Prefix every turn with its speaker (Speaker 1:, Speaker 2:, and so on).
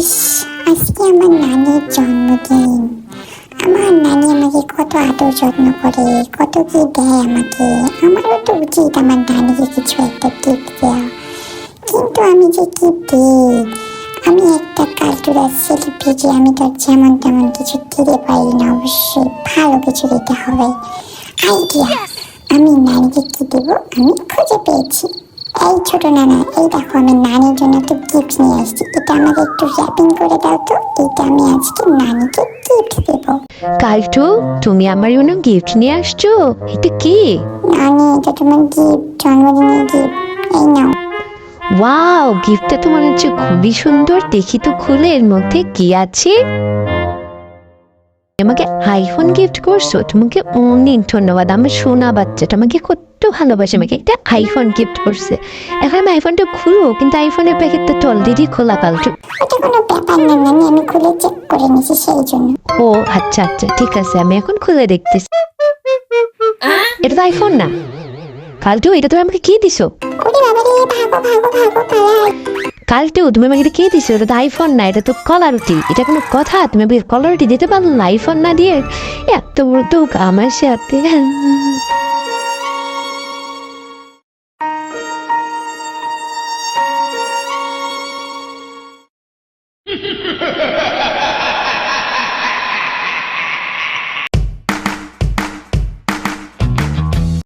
Speaker 1: ইস আজকে আমার নানির জন্মদিন। আমার নানি আমাকে কত আদর যত্ন করে, কত কি দেয় আমাকে। আমারও তো উচিত আমার নানিকে কিছু একটা গিফট দেওয়া। কিন্তু আমি যে কি আমি একটা কালচুরাল সেলিব্রিটি আমি তো যেমন তেমন কিছু দিতে পারি না, অবশ্যই ভালো কিছু দিতে হবে। আইডিয়া আমি নানিকে কি দেবো? আমি খুঁজে পেয়েছি। এই ছোট নানা, এই দেখো আমি একটু র্যাপিং করে দাও তো। এটা আমি আজকে নানিকে গিফট দেব।
Speaker 2: কালটু তুমি আমার জন্য গিফট নিয়ে আসছো? এটা কি?
Speaker 1: নানি এটা তোমার গিফট জন্মদিনের গিফট এই নাও।
Speaker 2: ওয়াও গিফটটা তো মনে হচ্ছে খুবই সুন্দর। দেখি তো খুলে এর মধ্যে কি আছে। আমাকে আইফোন গিফট করছ তোমাকে অনেক ধন্যবাদ। আমার সোনা বাচ্চাটা আমাকে কত ভালোবাসে আমাকে। একটা আইফোন গিফট করছে। এখন আমি আইফোনটা খুলবো কিন্তু আইফোনের প্যাকেটটা তো অলরেডি খোলা কালটু
Speaker 1: আমি খুলে চেক করে সেই জন্য।
Speaker 2: ও আচ্ছা আচ্ছা ঠিক আছে আমি এখন খুলে দেখতেছি। এটা তো আইফোন না। কালটু এটা তুমি আমাকে কি দিছো?
Speaker 1: ওরে বাবা রে ভাগো ভাগো ভাগো পালাই
Speaker 2: কালটু তুমি আমাকে কে দিছো? এটা তো আইফোন না, এটা তো কলারটি রুটি এটা কোনো কথা? তুমি আমাকে কলারটি রুটি দিতে পারল না আইফোন না দিয়ে? এত বড় তো আমার সাথে।